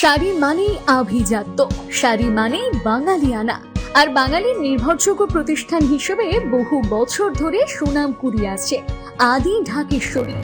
শাড়ি মানেই আভিজাত্য। শাড়ি মানেই বাঙালিয়ানা। আর বাঙালির নির্ভরযোগ্য প্রতিষ্ঠান হিসেবে বহু বছর ধরে সুনাম কুড়িয়ে আসছে আদি ঢাকেশ্বরী।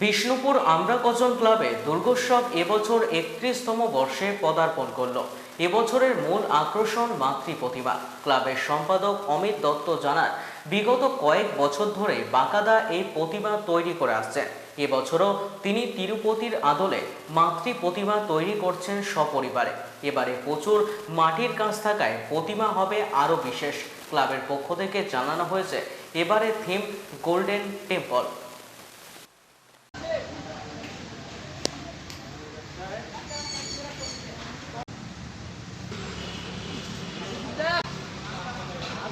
বিষ্ণুপুর আমরা কজন ক্লাবে দুর্গোৎসব এবছর একত্রিশতম বর্ষে পদার্পণ করল। এবছরের মূল আকর্ষণ মাতৃ প্রতিমা ক্লাবের সম্পাদক অমিত দত্ত জানান, বিগত কয়েক বছর ধরে বাকাদা এই প্রতিমা তৈরি করে আসছেন। এবছরও তিনি তিরুপতির আদলে মাতৃ প্রতিমা তৈরি করছেন সপরিবারে। এবারে প্রচুর মাটির কাজ থাকায় প্রতিমা হবে আরও বিশেষ। ক্লাবের পক্ষ থেকে জানানো হয়েছে, এবারে থিম গোল্ডেন টেম্পল।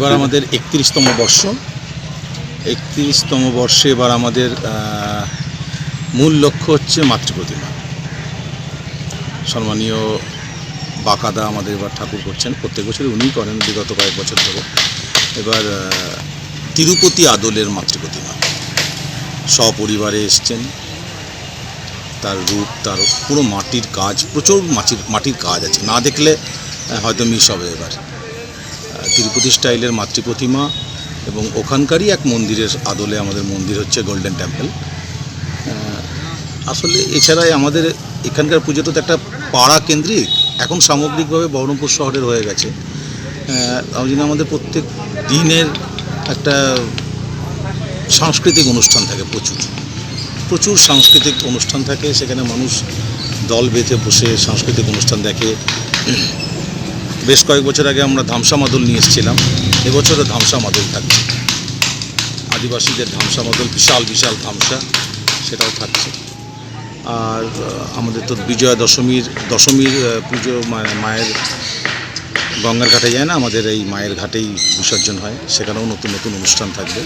এবার আমাদের একত্রিশতম বর্ষ। একত্রিশতম বর্ষে এবার আমাদের মূল লক্ষ্য হচ্ছে মাতৃপ্রতিমা। সম্মানীয় বাকাদা আমাদের এবার ঠাকুর করছেন। প্রত্যেক বছরই উনিই করেন, বিগত কয়েক বছর ধরে। এবার তিরুপতি আদলের মাতৃপ্রতিমা। সপরিবারে এসছেন। তার রূপ, তার পুরো মাটির কাজ, প্রচুর মাটির মাটির কাজ আছে। না দেখলে হয়তো মিস হবে এবার। তিরুপতি স্টাইলের মাতৃ প্রতিমা এবং ওখানকারই এক মন্দিরের আদলে আমাদের মন্দির হচ্ছে গোল্ডেন টেম্পল আসলে এছাড়াই আমাদের এখানকার পুজো তো একটা পাড়া কেন্দ্রিক, এখন সামগ্রিকভাবে বহরমপুর শহরের হয়ে গেছে। ওই আমাদের প্রত্যেক দিনের একটা সাংস্কৃতিক অনুষ্ঠান থাকে প্রচুর। প্রচুর সাংস্কৃতিক অনুষ্ঠান থাকে, সেখানে মানুষ দল বেঁধে বসে সাংস্কৃতিক অনুষ্ঠান দেখে। বেশ কয়েক বছর আগে আমরা ধামসা মাদল নিয়ে এসেছিলাম। এবছরও ধামসা মাদল থাকছে। আদিবাসীদের ধামসা মাদল, বিশাল বিশাল ধামসা, সেটাও থাকছে। আর আমাদের তো বিজয়া দশমীর দশমীর পুজো মায়ের গঙ্গার ঘাটে যায় না? আমাদের এই মায়ের ঘাটেই বিসর্জন হয়। সেখানেও নতুন নতুন অনুষ্ঠান থাকবে।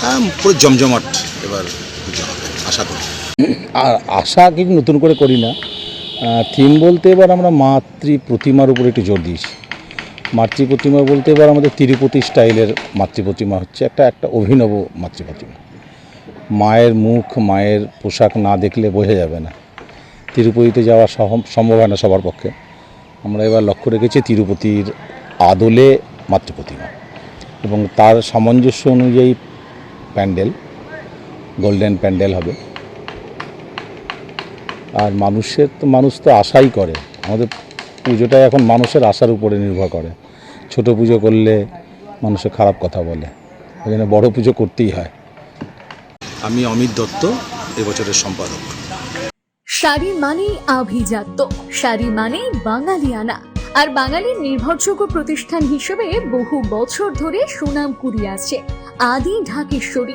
হ্যাঁ পুরো জমজমাট এবার পুজো হবে, আশা করি। আর আশা কিছু নতুন করে করি না। থিম বলতে এবার আমরা মাতৃ প্রতিমার উপর একটু জোর দিয়েছি। মাতৃ প্রতিমা বলতে এবার আমাদের তিরুপতি স্টাইলের মাতৃ প্রতিমা হচ্ছে একটা একটা অভিনব মাতৃ প্রতিমা। মায়ের মুখ, মায়ের পোশাক না দেখলে বোঝা যাবে না। তিরুপতিতে যাওয়া সম্ভব হয় না সবার পক্ষে। আমরা এবার লক্ষ্য রেখেছি তিরুপতির আদলে মাতৃ প্রতিমা এবং তার সামঞ্জস্য অনুযায়ী প্যান্ডেল, গোল্ডেন প্যান্ডেল হবে। আর মানুষের তো মানুষ তো আশাই করে। আমাদের পুজোটা এখন মানুষের আশার উপরে নির্ভর করে। ছোট পুজো করলে মানুষের খারাপ কথা বলে। ওই জন্য বড়ো পুজো করতেই হয়। আমি অমিত দত্ত এবছরের সম্পাদক। শাড়ি মানেই আভিজাত্য। শাড়ি মানেই বাঙালিয়ানা। আর বাঙালির নির্ভরযোগ্য প্রতিষ্ঠান হিসেবে বহু বছর ধরে সুনাম কুড়িয়ে আসছে আদি ঢাকেশ্বরী।